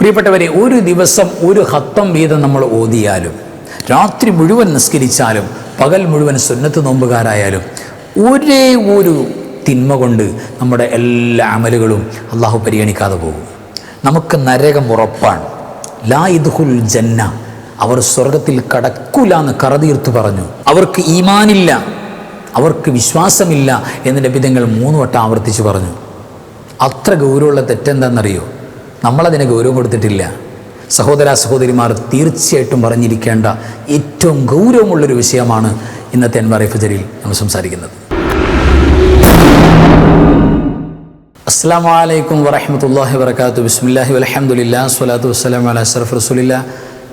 പ്രിയപ്പെട്ടവരെ ഒരു ദിവസം ഒരു ഹത്തം വീതം നമ്മൾ ഓതിയാലും രാത്രി മുഴുവൻ നിസ്കരിച്ചാലും പകൽ മുഴുവൻ സുന്നത്ത് നോമ്പുകാരായാലും ഒരേ ഒരു തിന്മ കൊണ്ട് നമ്മുടെ എല്ലാ അമലുകളും അള്ളാഹു പരിഗണിക്കാതെ പോകും. നമുക്ക് നരകം ഉറപ്പാണ്. ലാ ഇദ്ഹുൽ ജന്ന അവർ സ്വർഗത്തിൽ കടക്കൂല എന്ന് കറതീർത്ത് പറഞ്ഞു. അവർക്ക് ഈമാനില്ല അവർക്ക് വിശ്വാസമില്ല എന്ന് ലഭിതങ്ങൾ മൂന്ന് വട്ടം ആവർത്തിച്ച് പറഞ്ഞു. അത്ര ഗൗരവമുള്ള തെറ്റെന്താണെന്നറിയോ? നമ്മളതിന് ഗൗരവം കൊടുത്തിട്ടില്ല സഹോദര സഹോദരിമാർ തീർച്ചയായിട്ടും പറഞ്ഞിരിക്കേണ്ട ഏറ്റവും ഗൗരവമുള്ളൊരു വിഷയമാണ് ഇന്നത്തെ അൻവാർ ഫജറിൽ നമ്മൾ സംസാരിക്കുന്നത്. അസ്സാം വലൈക്കും വറഹമത്തല്ലാഹി വർക്കാത്തു ബിസ്മില്ലാഹി വലഹമുല്ലാ സ്വലാത്തു വസ്സലാം അല അഷറഫ് റസൂലില്ല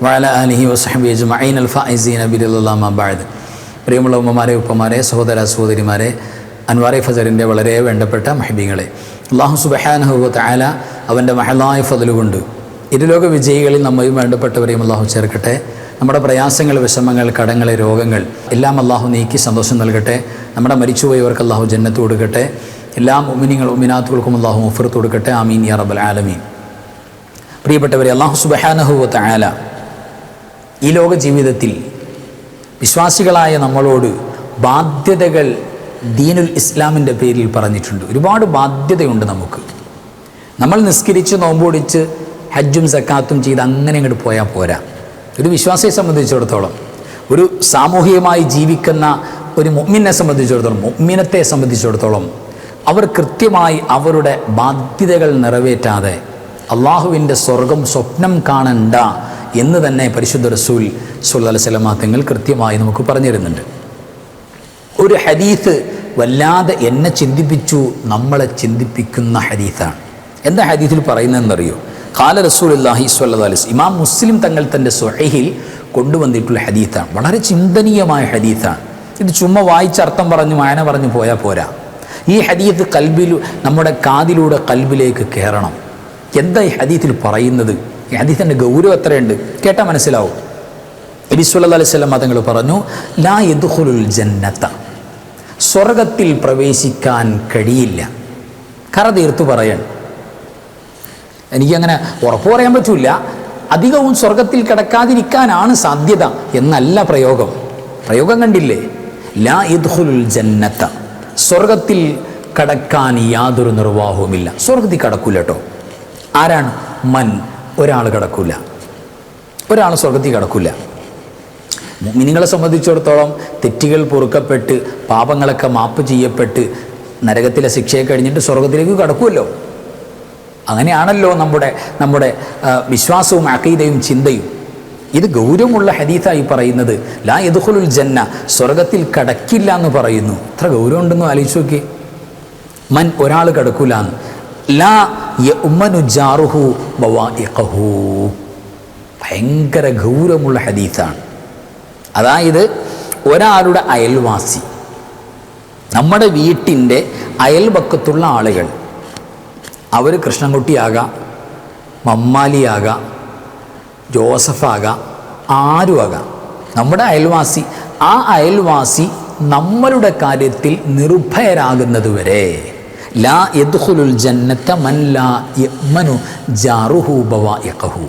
വാല അലഹി വസഹബി അജ്മഈൻ. അൽ ഫായിസീന ബിറല്ലാഹി ബഅദ്. പ്രിയമുള്ള ഉമ്മമാരെ ഉപ്പമാരെ സഹോദര സഹോദരിമാരെ അൻവാറെ ഫജറിന്റെ വളരെ വേണ്ടപ്പെട്ട മഹബീങ്ങളെ അള്ളാഹു സുബഹാനഹുബത്ത് ആല അവന്റെ മഹലായ ഫതിലുകൊണ്ട് ഇരുലോക വിജയികളിൽ നമ്മയും വേണ്ടപ്പെട്ടവരെയും അള്ളാഹു ചേർക്കട്ടെ. നമ്മുടെ പ്രയാസങ്ങൾ വിഷമങ്ങൾ കടങ്ങൾ രോഗങ്ങൾ എല്ലാം അള്ളാഹു നീക്കി സന്തോഷം നൽകട്ടെ. നമ്മുടെ മരിച്ചുപോയവർക്ക് അള്ളാഹു ജന്നത്ത് കൊടുക്കട്ടെ. എല്ലാ ഉമിനിങ്ങൾ ഉമിനാത്തുകൾക്കും അള്ളാഹു മുഫർത്ത് കൊടുക്കട്ടെ. ആമീൻ യാ റബ്ബൽ ആലമീൻ. പ്രിയപ്പെട്ടവരെ അള്ളാഹു സുബഹാനഹുബത്ത് ആല ഈ ലോക ജീവിതത്തിൽ വിശ്വാസികളായ നമ്മളോട് ബാധ്യതകൾ ദീനുൽ ഇസ്ലാമിന്റെ പേരിൽ പറഞ്ഞിട്ടുണ്ട്. ഒരുപാട് ബാധ്യതയുണ്ട് നമുക്ക്. നമ്മൾ നിസ്കരിച്ച് നോമ്പൊടിച്ച് ഹജ്ജും സക്കാത്തും ചെയ്ത് അങ്ങനെ അങ്ങോട്ട് പോയാൽ പോരാ. ഒരു വിശ്വാസിയെ സംബന്ധിച്ചിടത്തോളം ഒരു സാമൂഹികമായി ജീവിക്കുന്ന ഒരു മുഅ്മിനെ സംബന്ധിച്ചിടത്തോളം മുമ്മിനത്തെ സംബന്ധിച്ചിടത്തോളം അവർ കൃത്യമായി അവരുടെ ബാധ്യതകൾ നിറവേറ്റാതെ അള്ളാഹുവിന്റെ സ്വർഗം സ്വപ്നം കാണണ്ട എന്ന് തന്നെ പരിശുദ്ധ റസൂൽ സുല്ലാ സ്വലമാ തങ്ങൾ കൃത്യമായി നമുക്ക് പറഞ്ഞു തരുന്നുണ്ട് ഒരു ഹദീസ് വല്ലാതെ എന്നെ ചിന്തിപ്പിച്ചു നമ്മളെ ചിന്തിപ്പിക്കുന്ന ഹദീസാണ്. എന്താ ഹദീസിൽ പറയുന്നതെന്നറിയോ? കാല റസൂൽ അല്ലാഹി സ്വല്ലാ ഇമാം മുസ്ലിം തങ്ങൾ തന്റെ സൊഹയിൽ കൊണ്ടുവന്നിട്ടുള്ള ഹദീസാണ്. വളരെ ചിന്തനീയമായ ഹദീസാണ്. ഇത് ചുമ്മാ വായിച്ചർത്ഥം പറഞ്ഞു മായന പറഞ്ഞു പോയാൽ പോരാ. ഈ ഹദീത്ത് കൽബിൽ നമ്മുടെ കാതിലൂടെ കൽബിലേക്ക് കയറണം. എന്താ ഈ ഹദീത്തിൽ പറയുന്നത്? ഈ ഹദീത്തിന്റെ ഗൗരവം എത്രയുണ്ട്? കേട്ടാൽ മനസ്സിലാവും. നബി സുല്ലാ അലൈഹി സ്വലം തങ്ങൾ പറഞ്ഞു ലാ യദ്ഖുലുൽ ജന്നത്ത സ്വർഗത്തിൽ പ്രവേശിക്കാൻ കഴിയില്ല. കറ തീർത്തു പറയണം. എനിക്കങ്ങനെ ഉറപ്പ് പറയാൻ പറ്റില്ല. അധികവും സ്വർഗത്തിൽ കിടക്കാതിരിക്കാനാണ് സാധ്യത എന്നല്ല പ്രയോഗം. പ്രയോഗം കണ്ടില്ലേ? ലാ ഇദ്ഹുൽ ജന്നത്ത. സ്വർഗത്തിൽ കടക്കാൻ യാതൊരു നിർവാഹവുമില്ല. സ്വർഗത്തിൽ കടക്കൂല കേട്ടോ ആരാണ്? മൻ. ഒരാൾ കടക്കൂല. ഒരാൾ സ്വർഗത്തിൽ കടക്കൂല. മിനിങ്ങളെ സംബന്ധിച്ചിടത്തോളം തെറ്റുകൾ പൊറുക്കപ്പെട്ട് പാപങ്ങളൊക്കെ മാപ്പ് ചെയ്യപ്പെട്ട് നരകത്തിലെ ശിക്ഷയെ കഴിഞ്ഞിട്ട് സ്വർഗത്തിലേക്ക് കടക്കുമല്ലോ അങ്ങനെയാണല്ലോ നമ്മുടെ നമ്മുടെ വിശ്വാസവും അക്കീതയും ചിന്തയും. ഇത് ഗൗരവമുള്ള ഹദീത്തായി പറയുന്നത് ലാ യദുഖുലുൽ ജന്ന സ്വർഗത്തിൽ കടക്കില്ല എന്ന് പറയുന്നു. ഇത്ര ഗൗരവം ഉണ്ടെന്ന് ആലോചിച്ച് നോക്കി മൻ ഒരാൾ കടക്കൂല എന്ന് ലാ ഉമ്മനു ജാറുഹു ബവാഇഖഹു. ഭയങ്കര ഗൗരവമുള്ള ഹദീത്താണ് അതായത് ഒരാളുടെ അയൽവാസി. നമ്മുടെ വീട്ടിന്റെ അയൽപക്കത്തുള്ള ആളുകൾ. അവർ കൃഷ്ണൻകുട്ടിയാകാം മമ്മാലിയാകാം ജോസഫാകാം ആരുമാകാം നമ്മുടെ അയൽവാസി ആ അയൽവാസി നമ്മളുടെ കാര്യത്തിൽ നിർഭയരാകുന്നതുവരെ ലാ യദ്ഖുലുൽ ജന്നത്ത മൻ ലാ യമനു ജാറുഹു ബവാഇഖഹു.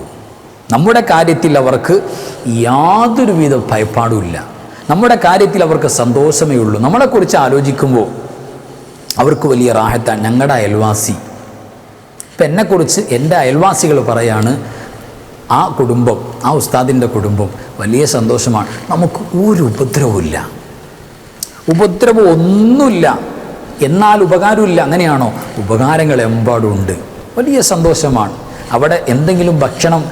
നമ്മുടെ കാര്യത്തിൽ അവർക്ക് യാതൊരുവിധ ഭയപ്പാടുമില്ല നമ്മുടെ കാര്യത്തിൽ അവർക്ക് സന്തോഷമേ ഉള്ളൂ. നമ്മളെക്കുറിച്ച് ആലോചിക്കുമ്പോൾ അവർക്ക് വലിയ റാഹത്താണ് ഞങ്ങളുടെ അയൽവാസി. ഇപ്പം എന്നെക്കുറിച്ച് എന്റെ അയൽവാസികൾ പറയാണ് ആ കുടുംബം ആ ഉസ്താദിന്റെ കുടുംബം വലിയ സന്തോഷമാണ്. നമുക്ക് ഒരു ഉപദ്രവമില്ല ഉപദ്രവം ഒന്നുമില്ല. എന്നാൽ ഉപകാരമില്ല അങ്ങനെയാണോ? ഉപകാരങ്ങൾ എമ്പാടുണ്ട് വലിയ സന്തോഷമാണ്. അവിടെ എന്തെങ്കിലും ഭക്ഷണം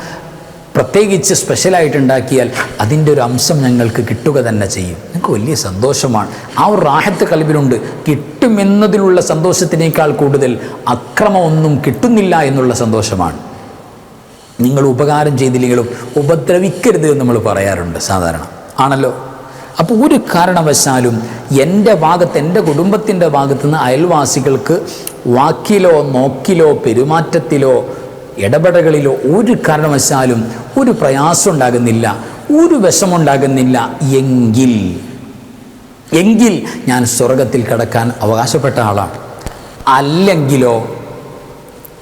പ്രത്യേകിച്ച് സ്പെഷ്യലായിട്ട് ഉണ്ടാക്കിയാൽ അതിന്റെ ഒരു അംശം ഞങ്ങൾക്ക് കിട്ടുക തന്നെ ചെയ്യും. ഞങ്ങൾക്ക് വലിയ സന്തോഷമാണ്. ആ ഒരു റാഹത്ത് കൽബിലുണ്ട്. കിട്ടുമെന്നതിലുള്ള സന്തോഷത്തിനേക്കാൾ കൂടുതൽ അക്രമമൊന്നും കിട്ടുന്നില്ല എന്നുള്ള സന്തോഷമാണ്. നിങ്ങൾ ഉപകാരം ചെയ്തില്ലെങ്കിലും ഉപദ്രവിക്കരുത് എന്ന് നമ്മൾ പറയാറുണ്ട് സാധാരണ. ആണല്ലോ? അപ്പോൾ ഒരു കാരണവശാലും എന്റെ ഭാഗത്ത് എന്റെ കുടുംബത്തിന്റെ ഭാഗത്തുനിന്ന് അയൽവാസികൾക്ക് വാക്കിലോ നോക്കിലോ പെരുമാറ്റത്തിലോ ഇടപെടലുകളിലോ ഒരു കാരണവശാലും ഒരു പ്രയാസം ഉണ്ടാകുന്നില്ല ഒരു വിഷമുണ്ടാകുന്നില്ല എങ്കിൽ എങ്കിൽ ഞാൻ സ്വർഗത്തിൽ കിടക്കാൻ അവകാശപ്പെട്ട ആളാണ്. അല്ലെങ്കിലോ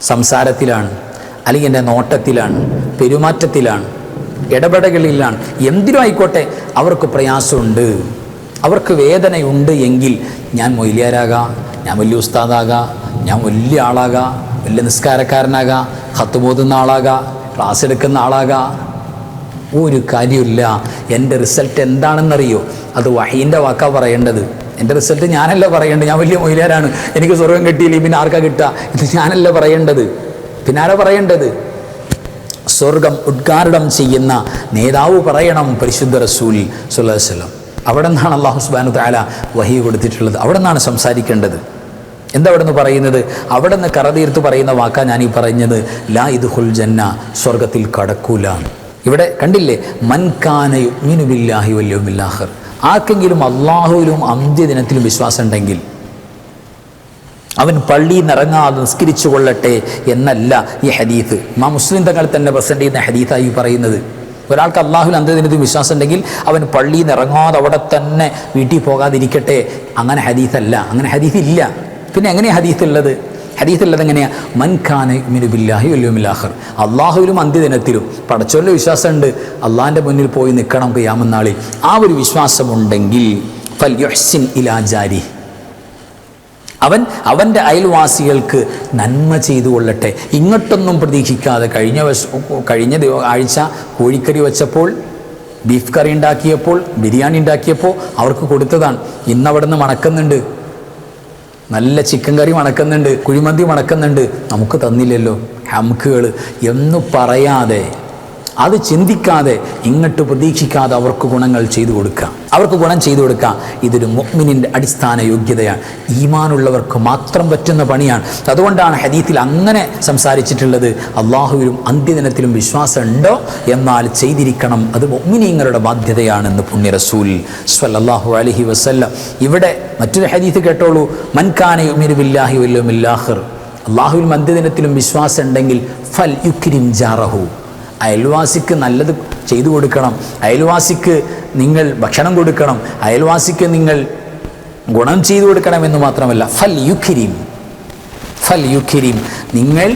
സംസാരത്തിലാണ് അല്ലെങ്കിൽ എന്റെ നോട്ടത്തിലാണ് പെരുമാറ്റത്തിലാണ് ഇടപെടലുകളിലാണ് എന്തിനും ആയിക്കോട്ടെ അവർക്ക് പ്രയാസമുണ്ട്. അവർക്ക് വേദനയുണ്ട് എങ്കിൽ ഞാൻ മൊയ്ലിയാരാകാം ഞാൻ വലിയ ഉസ്താദാകാം ഞാൻ വലിയ ആളാകാം. വലിയ നിസ്കാരക്കാരനാകാം ഹത്ത് പോതുന്ന ആളാകാം ക്ലാസ് എടുക്കുന്ന ആളാകാം. ഒരു കാര്യമില്ല എന്റെ റിസൾട്ട് എന്താണെന്നറിയോ? അത് വഹീന്റെ വാക്കാ പറയേണ്ടത്. എന്റെ റിസൾട്ട് ഞാനല്ല പറയേണ്ടത്. ഞാൻ വലിയ മൊയിലാരാണ്. എനിക്ക് സ്വർഗം കിട്ടിയില്ല? പിന്നെ ആർക്കാ കിട്ടുക? ഇത് ഞാനല്ല പറയേണ്ടത്. പിന്നെ ആരാ പറയേണ്ടത്? സ്വർഗം ഉദ്ഘാടനം ചെയ്യുന്ന നേതാവ് പറയണം പരിശുദ്ധ റസൂലി സുല്ലാസ്ലം അവിടെ നിന്നാണ് അള്ളാഹു സുബാനു താല വഹി കൊടുത്തിട്ടുള്ളത്. അവിടെ നിന്നാണ് സംസാരിക്കേണ്ടത്. എന്താ അവിടെ നിന്ന് പറയുന്നത്? അവിടെ നിന്ന് കറതീർത്ത് പറയുന്ന വാക്കാ ഞാൻ ഈ പറഞ്ഞത്. ലാ ഇത് ഹുൽ ജന്ന സ്വർഗത്തിൽ കടക്കൂല. ഇവിടെ കണ്ടില്ലേ? മൻകാന യുഗ്മിനുബില്ലാഹി വല്യോമില്ലാഹർ ആർക്കെങ്കിലും അള്ളാഹുവിലും അന്ത്യദിനത്തിലും വിശ്വാസം ഉണ്ടെങ്കിൽ അവൻ പള്ളിയിൽ നിറങ്ങാതെ നിസ്കരിച്ചു കൊള്ളട്ടെ എന്നല്ല ഈ ഹദീത്ത്. മാ മുസ്ലിം തങ്ങൾ തന്നെ പ്രസന്റ് ചെയ്യുന്ന ഹദീത്തായി പറയുന്നത്. ഒരാൾക്ക് അള്ളാഹുൽ അന്ത്യദിനത്തിൽ വിശ്വാസം ഉണ്ടെങ്കിൽ അവൻ പള്ളിയിൽ നിന്ന് ഇറങ്ങാതെ അവിടെ തന്നെ വീട്ടിൽ പോകാതിരിക്കട്ടെ. അങ്ങനെ ഹദീത്തല്ല. അങ്ങനെ ഹദീത്ത് ഇല്ല പിന്നെ എങ്ങനെയാണ് ഹദീസ് ഉള്ളത്? ഹദീസ് ഉള്ളത് എങ്ങനെയാ? മൻഖാന് മിനുബില്ലാഹി വല്ലുമില്ലാഹർ അള്ളാഹുവിലും അന്ത്യദിനത്തിലും പടച്ചോല്ല വിശ്വാസമുണ്ട്. അള്ളാഹിന്റെ മുന്നിൽ പോയി നിൽക്കണം ചെയ്യാമെന്നാളിൽ ആ ഒരു വിശ്വാസമുണ്ടെങ്കിൽ ഫൽ യുഹ്സിൻ അവൻ അവന്റെ അയൽവാസികൾക്ക് നന്മ ചെയ്തു കൊള്ളട്ടെ. ഇങ്ങോട്ടൊന്നും പ്രതീക്ഷിക്കാതെ കഴിഞ്ഞ വശ കഴിഞ്ഞ ദിവ ആഴ്ച കോഴിക്കറി വെച്ചപ്പോൾ ബീഫ് കറി ഉണ്ടാക്കിയപ്പോൾ ബിരിയാണി ഉണ്ടാക്കിയപ്പോൾ അവർക്ക് കൊടുത്തതാണ്. ഇന്നവിടുന്ന് മണക്കുന്നുണ്ട്. നല്ല ചിക്കൻ കറി മണക്കുന്നുണ്ട് കുഴിമന്തി മണക്കുന്നുണ്ട്. നമുക്ക് തന്നില്ലല്ലോ. ഹംക്കുകൾ എന്ന് പറയാതെ അത് ചിന്തിക്കാതെ ഇങ്ങോട്ട് പ്രതീക്ഷിക്കാതെ അവർക്ക് ഗുണങ്ങൾ ചെയ്തു കൊടുക്കുക. അവർക്ക് ഗുണം ചെയ്തു കൊടുക്കുക. ഇതൊരു മുഗ്മിനിന്റെ അടിസ്ഥാന യോഗ്യതയാണ്. ഈമാനുള്ളവർക്ക് മാത്രം പറ്റുന്ന പണിയാണ്. അതുകൊണ്ടാണ് ഹദീത്തിൽ അങ്ങനെ സംസാരിച്ചിട്ടുള്ളത്. അള്ളാഹുവിലും അന്ത്യദിനത്തിലും വിശ്വാസം ഉണ്ടോ എന്നാൽ ചെയ്തിരിക്കണം. അത് മുഅ്മിനീങ്ങളുടെ ബാധ്യതയാണെന്ന് പുണ്യ റസൂൽ സ്വല്ലല്ലാഹു അലഹി വസല്ലം. ഇവിടെ മറ്റൊരു ഹദീത്ത് കേട്ടോളൂ. ബില്ലാഹി വല്ലുമില്ലാഹിർ അള്ളാഹുവിലും അന്ത്യദിനത്തിലും വിശ്വാസം ഉണ്ടെങ്കിൽ ഫൽ യുക്രിം ജാറഹു. അയൽവാസിക്ക് നല്ലത് ചെയ്തു കൊടുക്കണം. അയൽവാസിക്ക് നിങ്ങൾ ഭക്ഷണം കൊടുക്കണം. അയൽവാസിക്ക് നിങ്ങൾ ഗുണം ചെയ്തു കൊടുക്കണം എന്ന് മാത്രമല്ല ഫൽ യുഖിരീം ഫൽ യുഖിരീം നിങ്ങൾ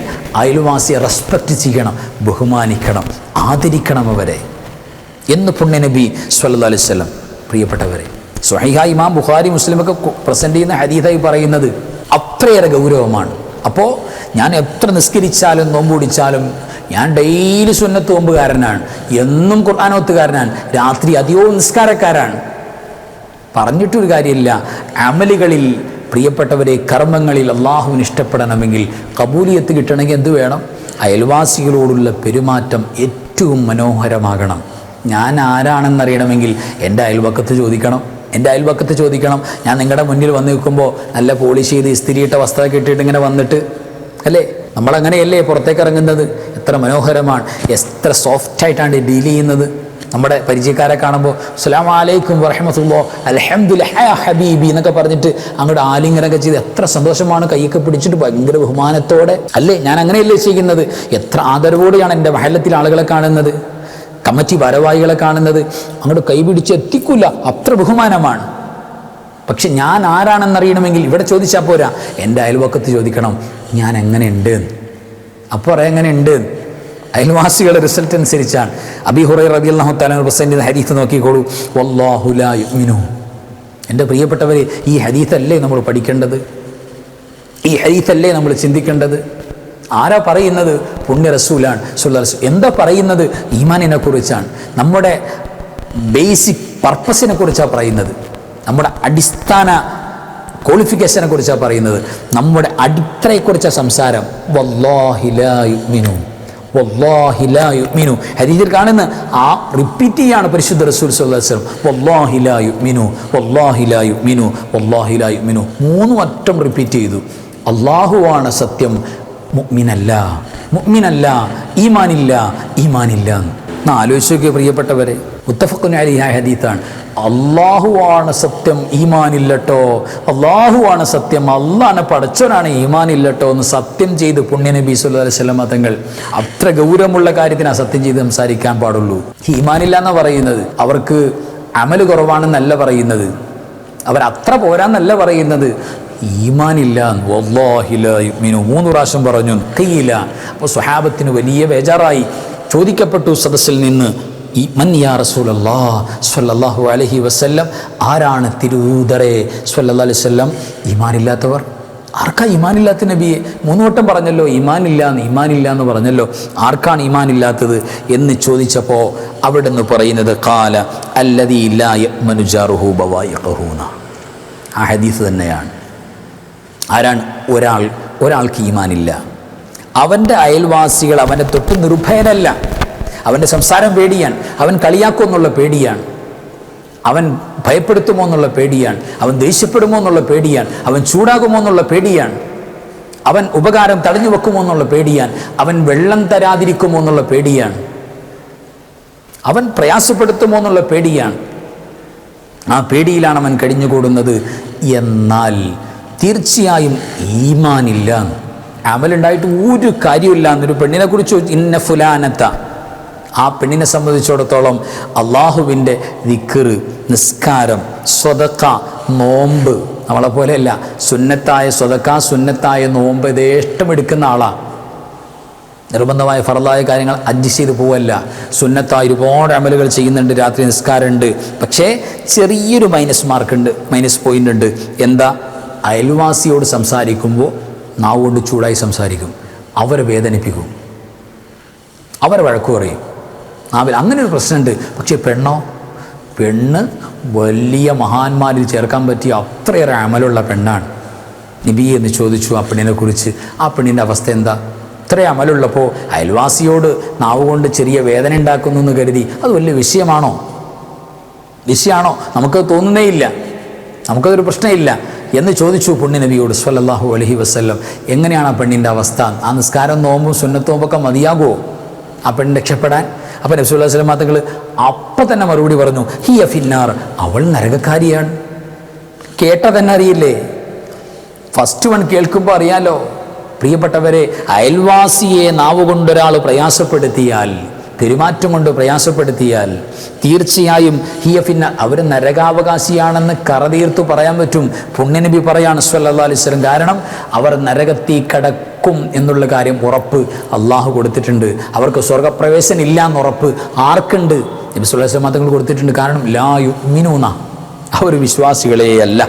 അയൽവാസിയെ റെസ്പെക്റ്റ് ചെയ്യണം ബഹുമാനിക്കണം ആദരിക്കണം അവരെ. എന്ന് പുണ്യനബി സല്ലല്ലാഹു അലൈഹി വസല്ലം പ്രിയപ്പെട്ടവരെ. സ്വഹീഹ ഇമാം ബുഖാരി മുസ്ലിമൊക്കെ പ്രസന്റ് ചെയ്യുന്ന ഹരീതായി പറയുന്നത് അത്രയേറെ ഗൗരവമാണ്. അപ്പോൾ ഞാൻ എത്ര നിസ്കരിച്ചാലും നോമ്പ് പിടിച്ചാലും ഞാൻ ഡെയിലി സുന്നത്ത് നോമ്പുകാരനാണ് എന്നും ഖുർആാനോത്തുകാരനാണ് രാത്രി അധികവും നിസ്കാരക്കാരാണ്. പറഞ്ഞിട്ടൊരു കാര്യമില്ല. അമലുകളിൽ പ്രിയപ്പെട്ടവരെ കർമ്മങ്ങളിൽ അള്ളാഹുവിന് ഇഷ്ടപ്പെടണമെങ്കിൽ കബൂലിയത്ത് കിട്ടണമെങ്കിൽ എന്ത് വേണം? അയൽവാസികളോടുള്ള പെരുമാറ്റം ഏറ്റവും മനോഹരമാകണം. ഞാൻ ആരാണെന്നറിയണമെങ്കിൽ എന്റെ അയൽവക്കത്ത് ചോദിക്കണം. എന്റെ അയൽവക്കത്ത് ചോദിക്കണം. ഞാൻ നിങ്ങളുടെ മുന്നിൽ വന്ന് നിൽക്കുമ്പോൾ നല്ല പോളിഷ് ചെയ്ത് ഇസ്തിരിയിട്ട വസ്ത്രം ഇട്ടിട്ട് ഇങ്ങനെ വന്നിട്ട് അല്ലേ? നമ്മളങ്ങനെയല്ലേ പുറത്തേക്ക് ഇറങ്ങുന്നത് എത്ര മനോഹരമാണ്. എത്ര സോഫ്റ്റായിട്ടാണ് ഡീൽ ചെയ്യുന്നത്. നമ്മുടെ പരിചയക്കാരെ കാണുമ്പോൾ അസ്സലാം വലൈക്കും വറഹമത്തുള്ളോ അലഹമുല്ല ഹബീബി എന്നൊക്കെ പറഞ്ഞിട്ട് അങ്ങോട്ട് ആലിംഗനൊക്കെ ചെയ്ത് എത്ര സന്തോഷമാണ്. കൈയൊക്കെ പിടിച്ചിട്ട് ഭയങ്കര ബഹുമാനത്തോടെ. അല്ലേ? ഞാൻ അങ്ങനെയല്ലേ ചെയ്യുന്നത്? എത്ര ആദരവോടെയാണ് എന്റെ മഹലത്തിലെ ആളുകളെ കാണുന്നത്? കമ്മിറ്റി ഭാരവാഹികളെ കാണുന്നത്? അങ്ങോട്ട് കൈപിടിച്ച് എത്തിക്കൂല. അത്ര ബഹുമാനമാണ്. പക്ഷെ ഞാൻ ആരാണെന്നറിയണമെങ്കിൽ ഇവിടെ ചോദിച്ചാൽ പോരാ. എന്റെ അയൽവക്കത്ത് ചോദിക്കണം ഞാൻ എങ്ങനെയുണ്ട്? അപ്പോൾ പറയാം എങ്ങനെയുണ്ട്? അയൽവാസികളുടെ റിസൾട്ട് അനുസരിച്ചാണ്. അബി ഹുറൈ റബി അള്ളാഹു താലാൻ ഹുസൈന്റെ ഹരീത്ത് നോക്കിക്കോളൂ. വല്ലാഹുലാ യുമിനു എന്റെ പ്രിയപ്പെട്ടവർ ഈ ഹരീത്തല്ലേ നമ്മൾ പഠിക്കേണ്ടത്? ഈ ഹരീത്തല്ലേ നമ്മൾ ചിന്തിക്കേണ്ടത്? ആരാ പറയുന്നത്? പുണ്യ റസൂലാണ് സുല്ലാ റസൂൽ എന്താ പറയുന്നത്? ഈമാനിനെ കുറിച്ചാണ്. നമ്മുടെ ബേസിക് പർപ്പസിനെ കുറിച്ചാണ് പറയുന്നത്. നമ്മുടെ അടിസ്ഥാന ക്വാളിഫിക്കേഷനെ കുറിച്ചാണ് പറയുന്നത്. നമ്മുടെ അടിത്തറയെക്കുറിച്ചാണ് സംസാരം. വല്ലാഹിലായുമിനു വല്ലാഹിലായുമിനു ഹരീതിൽ കാണുന്ന ആ റിപ്പീറ്റ് ചെയ്യാണ് പരിശുദ്ധ റസൂൽ സ്വല്ലം വല്ലാഹിലായുമിനു വല്ലാഹിലായുമിനു വല്ലാഹിലായുമിനു മൂന്ന് വട്ടം റിപ്പീറ്റ് ചെയ്തു. അള്ളാഹുവാണ് സത്യം. മുഅ്മിനല്ല. മുഅ്മിനല്ല. ഈമാനില്ല. ഈമാനില്ല എന്ന് ആലോചിച്ചൊക്കെ പ്രിയപ്പെട്ടവരെ. മുത്തഫക്കുനാലി ഹദീത്താണ്. അള്ളാഹുവാണ് സത്യം ഈമാനില്ലട്ടോ. അള്ളാഹുവാണ് സത്യം അള്ളാണ് പടച്ചവനാണ് ഈമാനില്ലട്ടോ എന്ന് സത്യം ചെയ്ത് പുണ്യനബി സുല്ലാ വല്ലമ തങ്ങൾ അത്ര ഗൗരവമുള്ള കാര്യത്തിന് സത്യം ചെയ്ത് സംസാരിക്കാൻ പാടുള്ളൂ. ഈമാനില്ല എന്ന് പറയുന്നത്. അവർക്ക് അമൽ കുറവാണെന്നല്ല പറയുന്നത്. അവർ അത്ര പോരാന്നല്ല പറയുന്നത്. ഈമാനില്ല വല്ലാഹില യുഅ്മിനു. മൂന്ന് പ്രാവശ്യം പറഞ്ഞു. കയ്യില്ല അപ്പോൾ സ്വഹാബത്തിന് വലിയ ബേജാറായി. ചോദിക്കപ്പെട്ടു സദസ്സിൽ നിന്ന് ഈ മന്യാ യാ റസൂലല്ലാ സ്വല്ലല്ലാഹു അലഹി വസ്ല്ലം ആരാണ് തിരുദറെ സ്വല്ലാ അലൈഹി വസല്ലം? ഈമാനില്ലാത്തവർ. ആർക്കാ ഈമാനില്ലാത്ത നബിയെ? മൂന്ന് വട്ടം പറഞ്ഞല്ലോ ഈമാനില്ല എന്ന് ഈമാനില്ല എന്ന് പറഞ്ഞല്ലോ. ആർക്കാണ് ഈമാനില്ലാത്തത്? എന്ന് ചോദിച്ചപ്പോൾ അവിടെ നിന്ന് പറയുന്നത് കാല അല്ലതി മനുജാറുഹു ബവായിഹൂന ആ ഹദീസ് തന്നെയാണ്. ആരാണ്? ഒരാൾ ഒരാൾക്ക് ഈമാനില്ല. അവന്റെ അയൽവാസികൾ അവനെ തൊട്ട് നിർഭയനല്ല അവന്റെ സംസാരം പേടിയാണ്. അവൻ കളിയാക്കുമെന്നുള്ള പേടിയാണ്. അവൻ ഭയപ്പെടുത്തുമോ എന്നുള്ള പേടിയാണ്. അവൻ ദേഷ്യപ്പെടുമോ എന്നുള്ള പേടിയാണ്. അവൻ ചൂടാകുമോ എന്നുള്ള പേടിയാണ്. അവൻ ഉപകാരം തടഞ്ഞു വെക്കുമോ എന്നുള്ള പേടിയാണ്. അവൻ വെള്ളം തരാതിരിക്കുമോ എന്നുള്ള പേടിയാണ്. അവൻ പ്രയാസപ്പെടുത്തുമോ എന്നുള്ള പേടിയാണ്. ആ പേടിയിലാണ് അവൻ കഴിഞ്ഞുകൂടുന്നത് എന്നാൽ തീർച്ചയായും ഈമാനില്ല അമലുണ്ടായിട്ട് ഒരു കാര്യമില്ല എന്നൊരു പെണ്ണിനെ കുറിച്ച് ഇന്ന ഫുലാനത്ത. ആ പെണ്ണിനെ സംബന്ധിച്ചിടത്തോളം അള്ളാഹുവിന്റെ ദിക്കറ് നിസ്കാരം സ്വതക്ക നോമ്പ് നമ്മളെ പോലെയല്ല സുന്നത്തായ സ്വതക്ക സുന്നത്തായ നോമ്പ് ഇതേ എടുക്കുന്ന ആളാണ് നിർബന്ധമായ ഫറലായ കാര്യങ്ങൾ അഡ്ജസ്റ്റ് ചെയ്ത് പോവല്ല. സുന്നത്തായ ഒരുപാട് അമലുകൾ ചെയ്യുന്നുണ്ട് രാത്രി നിസ്കാരമുണ്ട്. പക്ഷേ ചെറിയൊരു മൈനസ് മാർക്കുണ്ട് മൈനസ് പോയിന്റ് ഉണ്ട് എന്താ? അയൽവാസിയോട് സംസാരിക്കുമ്പോൾ നാവ് കൊണ്ട് ചൂടായി സംസാരിക്കും. അവരെ വേദനിപ്പിക്കും. അവരെ വഴക്കു പറയും. നാവിൽ അങ്ങനെ ഒരു പ്രശ്നമുണ്ട്. പക്ഷേ പെണ്ണോ? പെണ്ണ് വലിയ മഹാന്മാരിൽ ചേർക്കാൻ പറ്റിയ അത്രയേറെ അമലുള്ള പെണ്ണാണ്. നിബി എന്ന് ചോദിച്ചു ആ പെണ്ണിനെ കുറിച്ച്. ആ പെണ്ണിന്റെ അവസ്ഥ എന്താ? ഇത്ര അമലുള്ളപ്പോൾ അയൽവാസിയോട് നാവ് കൊണ്ട് ചെറിയ വേദന ഉണ്ടാക്കുന്നു എന്ന് കരുതി. അത് വലിയ വിഷയമാണോ? വിഷയമാണോ? നമുക്കത് തോന്നുന്നേ ഇല്ല. നമുക്കതൊരു പ്രശ്നമില്ല എന്ന് ചോദിച്ചു പുണ്യ നബിയോട് സ്വല്ലല്ലാഹു അലൈഹി വസല്ലം. എങ്ങനെയാണ് ആ പെണ്ണിന്റെ അവസ്ഥ? ആ നിസ്കാരം നോമ്പും സുന്നത്തോമ്പൊക്കെ മതിയാകുമോ ആ പെണ്ണ് രക്ഷപ്പെടാൻ? അപ്പം നബി സ്വലം മാതകൾ അപ്പം തന്നെ മറുപടി പറഞ്ഞു ഹി അഫിന്നാർ അവൾ നരകക്കാരിയാണ്. കേട്ട തന്നെ അറിയില്ലേ? ഫസ്റ്റ് വൺ കേൾക്കുമ്പോൾ അറിയാലോ? പ്രിയപ്പെട്ടവരെ അയൽവാസിയെ നാവുകൊണ്ടൊരാൾ പ്രയാസപ്പെടുത്തിയാൽ പെരുമാറ്റം കൊണ്ട് പ്രയാസപ്പെടുത്തിയാൽ തീർച്ചയായും ഹിയഫിന്ന അവർ നരകാവകാശിയാണെന്ന് കറതീർത്തു പറയാൻ പറ്റും. പുണ്യനബി പറയാണ് സല്ലല്ലാഹു അലൈഹി വസല്ലം. കാരണം അവർ നരകത്തി കടക്കും എന്നുള്ള കാര്യം ഉറപ്പ് അള്ളാഹു കൊടുത്തിട്ടുണ്ട്. അവർക്ക് സ്വർഗപ്രവേശനം ഇല്ല എന്ന് ഉറപ്പ് ആർക്കുണ്ട്? നബി സല്ലല്ലാഹു അലൈഹി വസല്ലം തങ്ങൾ കൊടുത്തിട്ടുണ്ട്. കാരണം ലാ യുമിനൂന അവർ വിശ്വാസികളേ അല്ല.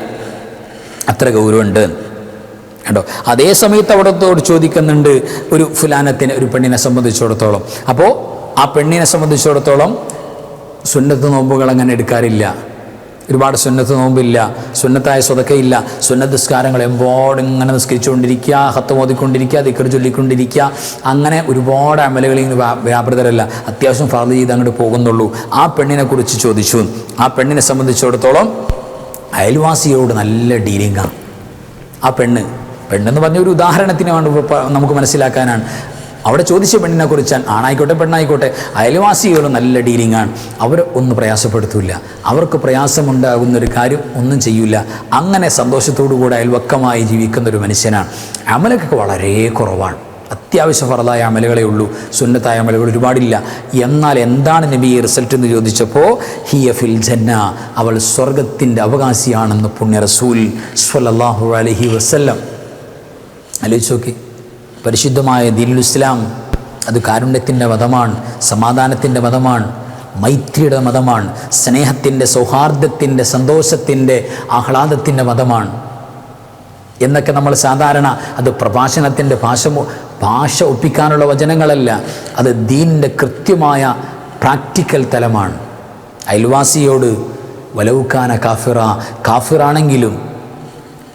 അത്ര ഗൗരവമുണ്ട്. കേട്ടോ അതേ സമയത്ത് അവിടത്തോട് ചോദിക്കുന്നുണ്ട് ഒരു ഫുലാനത്തിന് ഒരു പെണ്ണിനെ സംബന്ധിച്ചിടത്തോളം. അപ്പോൾ ആ പെണ്ണിനെ സംബന്ധിച്ചിടത്തോളം സുന്നത്ത് നോമ്പുകൾ അങ്ങനെ എടുക്കാറില്ല. ഒരുപാട് സുന്നത്ത് നോമ്പില്ല സുന്നത്തായ സ്വതക്കയില്ല സുന്നത്ത് നിസ്കാരങ്ങൾ എമ്പോഴും ഇങ്ങനെ നിസ്കരിച്ചുകൊണ്ടിരിക്കുക ഹത്ത് മോദിക്കൊണ്ടിരിക്കുക ദിക്കർ ചൊല്ലിക്കൊണ്ടിരിക്കുക. അങ്ങനെ ഒരുപാട് അമലുകളിൽ നിന്ന് വ്യാപൃതരല്ല. അത്യാവശ്യം ഫർദ് ചെയ്ത് അങ്ങോട്ട് പോകുന്നുള്ളൂ. ആ പെണ്ണിനെ കുറിച്ച് ചോദിച്ചു. ആ പെണ്ണിനെ സംബന്ധിച്ചിടത്തോളം അയൽവാസിയോട് നല്ല ഡീലിംഗാണ് ആ പെണ്ണ്. പെണ്ണെന്ന് പറഞ്ഞ ഒരു ഉദാഹരണത്തിന് വേണ്ടി നമുക്ക് മനസ്സിലാക്കാനാണ്. അവിടെ ചോദിച്ച പെണ്ണിനെ കുറിച്ചാണ് ആണായിക്കോട്ടെ പെണ്ണായിക്കോട്ടെ അയൽവാസികൾ നല്ല ഡീലിംഗ് ആണ് അവർ ഒന്നും പ്രയാസപ്പെടുത്തില്ല അവർക്ക് പ്രയാസമുണ്ടാകുന്ന ഒരു കാര്യം ഒന്നും ചെയ്യില്ല അങ്ങനെ സന്തോഷത്തോടു കൂടെ അയൽവക്കമായി ജീവിക്കുന്ന ഒരു മനുഷ്യനാണ്. അമലൊക്കെ വളരെ കുറവാണ്. അത്യാവശ്യ ഫറതായ അമലുകളേ ഉള്ളൂ. സുന്നത്തായ അമലുകൾ ഒരുപാടില്ല. എന്നാൽ എന്താണ് നബി റിസൾട്ട് എന്ന് ചോദിച്ചപ്പോൾ ഹിയ ഫിൽ ജന്ന അവൾ സ്വർഗത്തിന്റെ അവകാശിയാണെന്ന് പുണ്യ റസൂൽ അലൈഹി വസല്ലം. ആലോചിച്ച് നോക്കി. പരിശുദ്ധമായ ദീനുൽ ഇസ്ലാം അത് കാരുണ്യത്തിന്റെ മതമാണ് സമാധാനത്തിന്റെ മതമാണ് മൈത്രിയുടെ മതമാണ് സ്നേഹത്തിന്റെ സൗഹാർദ്ദത്തിന്റെ സന്തോഷത്തിന്റെ ആഹ്ലാദത്തിന്റെ മതമാണ് എന്നൊക്കെ നമ്മൾ സാധാരണ അത് പ്രഭാഷണത്തിന്റെ ഭാഷ ഭാഷ ഒപ്പിക്കാനുള്ള വചനങ്ങളല്ല അത് ദീനിന്റെ കൃത്യമായ പ്രാക്ടിക്കൽ തലമാണ്. അയൽവാസിയോട് വലവുക്കാന കാഫിറ കാഫിറാണെങ്കിലും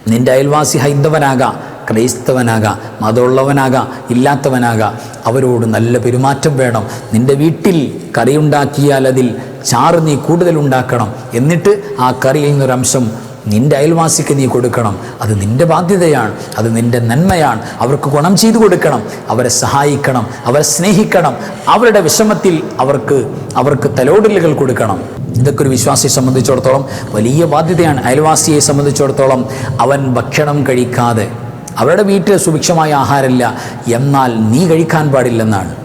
നിന്റെ അയൽവാസി ഹൈന്ദവനാകാം ക്രൈസ്തവനാകാം മതമുള്ളവനാകാം ഇല്ലാത്തവനാകാം. അവരോട് നല്ല പെരുമാറ്റം വേണം. നിന്റെ വീട്ടിൽ കറിയുണ്ടാക്കിയാൽ അതിൽ ചാറ് നീ കൂടുതൽ ഉണ്ടാക്കണം. എന്നിട്ട് ആ കറിയിൽ നിന്നൊരംശം നിന്റെ അയൽവാസിക്ക് നീ കൊടുക്കണം. അത് നിന്റെ ബാധ്യതയാണ്. അത് നിന്റെ നന്മയാണ്. അവർക്ക് ഗുണം ചെയ്തു കൊടുക്കണം. അവരെ സഹായിക്കണം. അവരെ സ്നേഹിക്കണം. അവരുടെ വിഷമത്തിൽ അവർക്ക് അവർക്ക് തലോടലുകൾ കൊടുക്കണം. ഇതൊക്കെ ഒരു വിശ്വാസിയെ സംബന്ധിച്ചിടത്തോളം വലിയ ബാധ്യതയാണ്. അയൽവാസിയെ സംബന്ധിച്ചിടത്തോളം അവൻ ഭക്ഷണം കഴിക്കാതെ. അവരുടെ വീട്ടിൽ സുഭിക്ഷമായ ആഹാരമില്ല. എന്നാൽ നീ കഴിക്കാൻ പാടില്ലെന്നാണ്.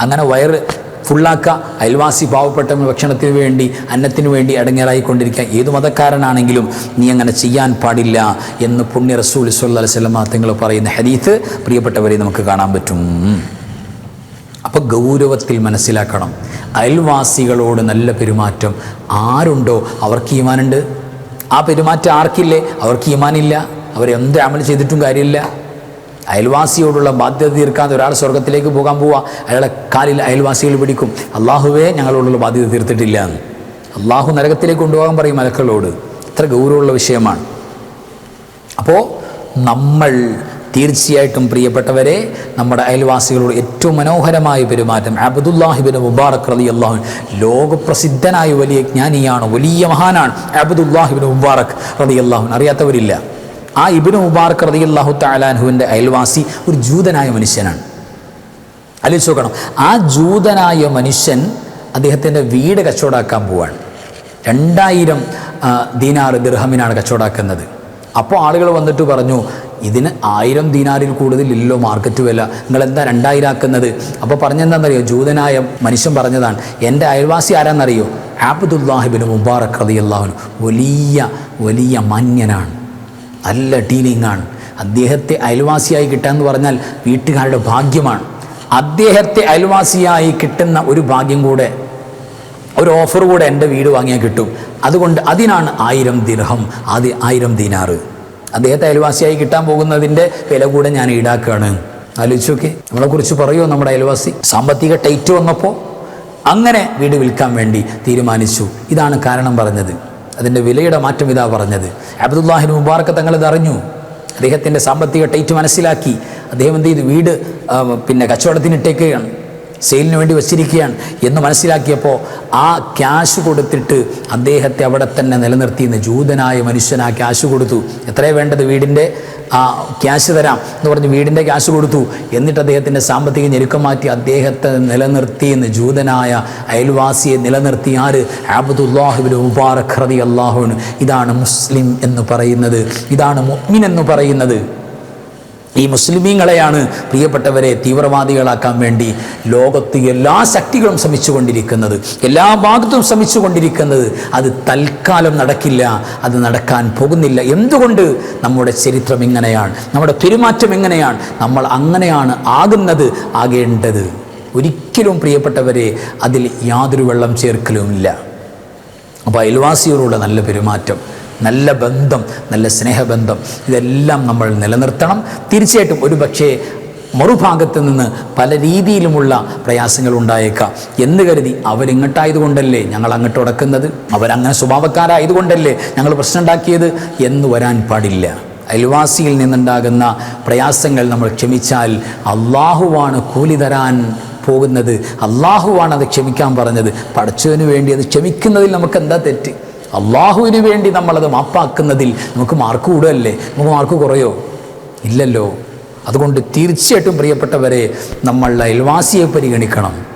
അങ്ങനെ വയറ് ഫുള്ളാക്കുക അയൽവാസി പാവപ്പെട്ട ഭക്ഷണത്തിന് വേണ്ടി അന്നത്തിന് വേണ്ടി അടങ്ങേറായിക്കൊണ്ടിരിക്കുക ഏത് മതക്കാരനാണെങ്കിലും നീ അങ്ങനെ ചെയ്യാൻ പാടില്ല എന്ന് പുണ്യ റസൂൽ അലൈഹി വല്ലമ തങ്ങൾ പറയുന്ന ഹരീത്ത് പ്രിയപ്പെട്ടവരെ നമുക്ക് കാണാൻ പറ്റും. അപ്പോൾ ഗൗരവത്തിൽ മനസ്സിലാക്കണം. അയൽവാസികളോട് നല്ല പെരുമാറ്റം. ആരുണ്ടോ? അവർക്ക് ഈമാനുണ്ട്. ആ പെരുമാറ്റം ആർക്കില്ലേ? അവർക്ക് ഈമാനില്ല. അവരെന്ത് അമൽ ചെയ്തിട്ടും കാര്യമില്ല. അയൽവാസിയോടുള്ള ബാധ്യത തീർക്കാതെ ഒരാൾ സ്വർഗത്തിലേക്ക് പോകാൻ പോവുക അയാളെ കാലിൽ അയൽവാസികൾ പിടിക്കും. അള്ളാഹുവേ ഞങ്ങളോടുള്ള ബാധ്യത തീർത്തിട്ടില്ല എന്ന്. അള്ളാഹു നരകത്തിലേക്ക് കൊണ്ടുപോകാൻ പറയും മലക്കളോട്. ഇത്ര ഗൗരവമുള്ള വിഷയമാണ്. അപ്പോൾ നമ്മൾ തീർച്ചയായിട്ടും പ്രിയപ്പെട്ടവരെ നമ്മുടെ അയൽവാസികളോട് ഏറ്റവും മനോഹരമായ പെരുമാറ്റം അബദുല്ലാഹിബിൻ മുബാറക് റലി അള്ളാഹു ലോകപ്രസിദ്ധനായ വലിയ ജ്ഞാനിയാണ് വലിയ മഹാനാണ് അബദുല്ലാഹിബിൻ മുബാറക് റലി അള്ളാഹുൻ അറിയാത്തവരില്ല. ആ ഇബിന് മുബാർക്ക് റതി അള്ളാഹു താലാൻഹുവിന്റെ അയൽവാസി ഒരു ജൂതനായ മനുഷ്യനാണ്. ആലോചിച്ച് നോക്കണം ആ ജൂതനായ മനുഷ്യൻ അദ്ദേഹത്തിന്റെ വീട് കച്ചവടാക്കാൻ പോവാണ്. രണ്ടായിരം ദീനാർ ദിർഹമിനാണ് കച്ചവടാക്കുന്നത്. അപ്പോൾ ആളുകൾ വന്നിട്ട് പറഞ്ഞു ഇതിന് ആയിരം ദീനാറിൽ കൂടുതൽ ഇല്ലല്ലോ മാർക്കറ്റ് വില. നിങ്ങൾ എന്താ രണ്ടായിരം ആക്കുന്നത് അപ്പോൾ പറഞ്ഞെന്താണെന്നറിയോ ജൂതനായ മനുഷ്യൻ പറഞ്ഞതാണ് എന്റെ അയൽവാസി ആരാന്നറിയോ? ആബ്ദുല്ലാഹിബിന് മുബാറക് റതി അള്ളാഹുനും വലിയ വലിയ മാന്യനാണ് ഡീലിംഗ് ആണ് അദ്ദേഹത്തെ അയൽവാസിയായി കിട്ടുക എന്ന് പറഞ്ഞാൽ വീട്ടുകാരുടെ ഭാഗ്യമാണ്. അദ്ദേഹത്തെ അയൽവാസിയായി കിട്ടുന്ന ഒരു ഭാഗ്യം കൂടെ ഒരു ഓഫർ കൂടെ എന്റെ വീട് വാങ്ങിയാൽ കിട്ടും. അതുകൊണ്ട് അതിനാണ് ആയിരം ദിർഹം അത് ആയിരം ദിനാറ് അദ്ദേഹത്തെ അയൽവാസിയായി കിട്ടാൻ പോകുന്നതിന്റെ വില കൂടെ ഞാൻ ഈടാക്കുകയാണ്. നോക്കി നമ്മളെക്കുറിച്ച് പറയുമോ നമ്മുടെ അയൽവാസി? സാമ്പത്തിക ടൈറ്റ് വന്നപ്പോൾ അങ്ങനെ വീട് വിൽക്കാൻ വേണ്ടി തീരുമാനിച്ചു. ഇതാണ് കാരണം പറഞ്ഞത്. അതിന്റെ വിലയുടെ മാറ്റം ഇതാ പറഞ്ഞത്. അബ്ദുല്ലാഹിന് മുബാറക്ക് തങ്ങളത് അറിഞ്ഞു. അദ്ദേഹത്തിന്റെ സാമ്പത്തിക ടൈറ്റ് മനസ്സിലാക്കി. അദ്ദേഹം എന്ത് ചെയ്തു? വീട് പിന്നെ പിന്നെ കച്ചവടത്തിനിട്ടേക്കുകയാണ് സെയിലിന് വേണ്ടി വച്ചിരിക്കുകയാണ് എന്ന് മനസ്സിലാക്കിയപ്പോൾ ആ ക്യാഷ് കൊടുത്തിട്ട് അദ്ദേഹത്തെ അവിടെ തന്നെ നിലനിർത്തിയെന്ന് ജൂതനായ മനുഷ്യൻ ആ ക്യാഷ് കൊടുത്തു. എത്രയാണ് വേണ്ടത് വീടിന്റെ ആ ക്യാഷ് തരാം എന്ന് പറഞ്ഞ് വീടിന്റെ ക്യാഷ് കൊടുത്തു. എന്നിട്ട് അദ്ദേഹത്തിന്റെ സാമ്പത്തിക ഞെരുക്കം മാറ്റി അദ്ദേഹത്തെ നിലനിർത്തി എന്ന് ജൂതനായ അയൽവാസിയെ നിലനിർത്തി. ആര്? ആബുദുല്ലാഹുബിൻ മുബാറക് റതി അള്ളാഹുവിന് ഇതാണ് മുസ്ലിം എന്ന് പറയുന്നത്. ഇതാണ് മുഅ്മിൻ എന്ന് പറയുന്നത്. ഈ മുസ്ലിമീങ്ങളെയാണ് പ്രിയപ്പെട്ടവരെ തീവ്രവാദികളാക്കാൻ വേണ്ടി ലോകത്ത് എല്ലാ ശക്തികളും ശ്രമിച്ചുകൊണ്ടിരിക്കുന്നത്. എല്ലാ ഭാഗത്തും ശ്രമിച്ചുകൊണ്ടിരിക്കുന്നത് അത് തൽക്കാലം നടക്കില്ല അത് നടക്കാൻ പോകുന്നില്ല. എന്തുകൊണ്ട്? നമ്മുടെ ചരിത്രം ഇങ്ങനെയാണ് നമ്മുടെ പെരുമാറ്റം എങ്ങനെയാണ് നമ്മൾ അങ്ങനെയാണ് ആകുന്നത് ആകേണ്ടത്. ഒരിക്കലും പ്രിയപ്പെട്ടവരെ അതിൽ യാതൊരു വെള്ളം ചേർക്കലുമില്ല. അപ്പോൾ അയൽവാസിയോടുള്ള നല്ല പെരുമാറ്റം. നല്ല ബന്ധം നല്ല സ്നേഹബന്ധം ഇതെല്ലാം നമ്മൾ നിലനിർത്തണം. തീർച്ചയായിട്ടും ഒരു പക്ഷേ മറുഭാഗത്ത് നിന്ന് പല രീതിയിലുമുള്ള പ്രയാസങ്ങൾ ഉണ്ടായേക്കാം. എന്ന് കരുതി അവരിങ്ങോട്ടായതുകൊണ്ടല്ലേ ഞങ്ങൾ അങ്ങോട്ട് ഉടക്കുന്നത്? അവരങ്ങനെ സ്വഭാവക്കാരായതുകൊണ്ടല്ലേ ഞങ്ങൾ പ്രശ്നം ഉണ്ടാക്കിയത് എന്ന് വരാൻ പാടില്ല. അയൽവാസിയിൽ നിന്നുണ്ടാകുന്ന പ്രയാസങ്ങൾ നമ്മൾ ക്ഷമിച്ചാൽ അള്ളാഹുവാണ് കൂലി തരാൻ പോകുന്നത്. അള്ളാഹുവാണ് അത് ക്ഷമിക്കാൻ പറഞ്ഞത്. പഠിച്ചതിന് വേണ്ടി അത് ക്ഷമിക്കുന്നതിൽ നമുക്ക് എന്താ തെറ്റ്? അള്ളാഹുവിന് വേണ്ടി നമ്മളത് മാപ്പാക്കുന്നതിൽ നമുക്ക് മാർക്ക് കൂടുകയല്ലേ? നമുക്ക് മാർക്ക് കുറയോ? ഇല്ലല്ലോ. അതുകൊണ്ട് തീർച്ചയായിട്ടും പ്രിയപ്പെട്ടവരെ നമ്മൾ അയൽവാസിയെ പരിഗണിക്കണം.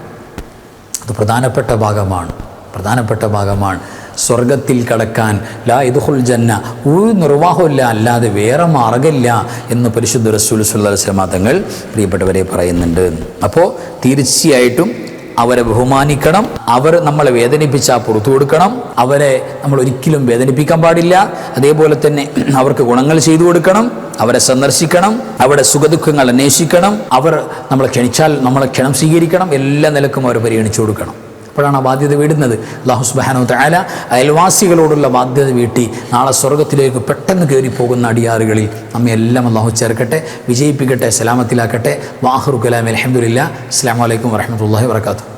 അത് പ്രധാനപ്പെട്ട ഭാഗമാണ്. പ്രധാനപ്പെട്ട ഭാഗമാണ്. സ്വർഗത്തിൽ കടക്കാൻ ലാ ഇതുഹുൽ ജന്ന ഒരു നിർവാഹമില്ല അല്ലാതെ വേറെ മാർഗമില്ല എന്ന് പരിശുദ്ധ റസൂൽ സുല്ലാ തങ്ങൾ പ്രിയപ്പെട്ടവരെ പറയുന്നുണ്ട്. അപ്പോൾ തീർച്ചയായിട്ടും അവരെ ബഹുമാനിക്കണം. അവർ നമ്മളെ വേദനിപ്പിച്ചാൽ പുറത്തു കൊടുക്കണം. അവരെ നമ്മൾ ഒരിക്കലും വേദനിപ്പിക്കാൻ പാടില്ല. അതേപോലെ തന്നെ അവർക്ക് ഗുണങ്ങൾ ചെയ്തു കൊടുക്കണം. അവരെ സന്ദർശിക്കണം. അവരുടെ സുഖദുഃഖങ്ങൾ അന്വേഷിക്കണം. അവർ നമ്മളെ ക്ഷണിച്ചാൽ നമ്മളെ ക്ഷണം സ്വീകരിക്കണം. എല്ലാ നിലക്കും അവർ പരിഗണിച്ചു കൊടുക്കണം. അപ്പോഴാണ് ആ ബാധ്യത വീടുന്നത്. അള്ളാഹു സുബാനോ താല അയൽവാസികളോടുള്ള ബാധ്യത വീട്ടി നാളെ സ്വർഗത്തിലേക്ക് പെട്ടെന്ന് കയറി പോകുന്ന അടിയാറുകളിൽ നമ്മെ എല്ലാം അള്ളാഹു ചേർക്കട്ടെ വിജയിപ്പിക്കട്ടെ സലാമത്തിലാക്കട്ടെ. വാഹുർ കലാം അലഹമുല്ല അസ്സാം വലൈക്കും വരഹമുല്ലാ വർക്കാത്തു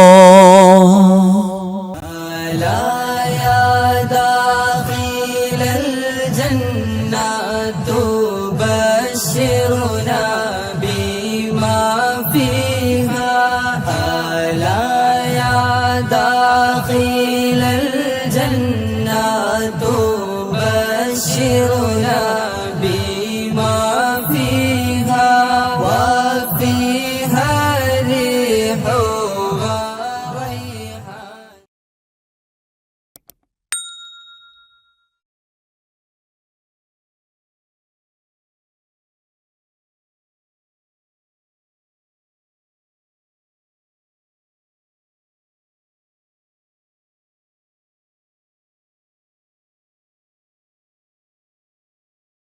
amor.